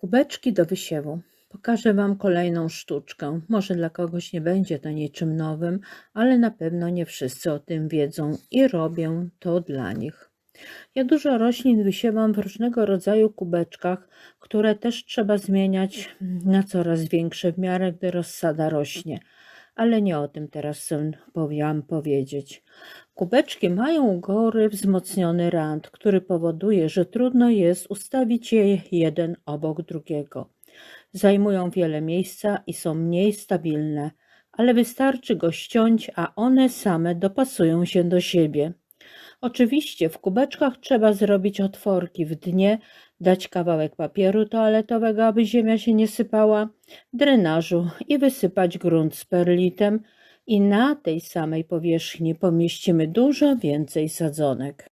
Kubeczki do wysiewu. Pokażę Wam kolejną sztuczkę. Może dla kogoś nie będzie to niczym nowym, ale na pewno nie wszyscy o tym wiedzą i robię to dla nich. Ja dużo roślin wysiewam w różnego rodzaju kubeczkach, które też trzeba zmieniać na coraz większe w miarę, gdy rozsada rośnie. Ale nie o tym teraz Wam powiedzieć. Kubeczki mają u góry wzmocniony rand, który powoduje, że trudno jest ustawić je jeden obok drugiego. Zajmują wiele miejsca i są mniej stabilne, ale wystarczy go ściąć, a one same dopasują się do siebie. Oczywiście w kubeczkach trzeba zrobić otworki w dnie, dać kawałek papieru toaletowego, aby ziemia się nie sypała, drenażu i wysypać grunt z perlitem i na tej samej powierzchni pomieścimy dużo więcej sadzonek.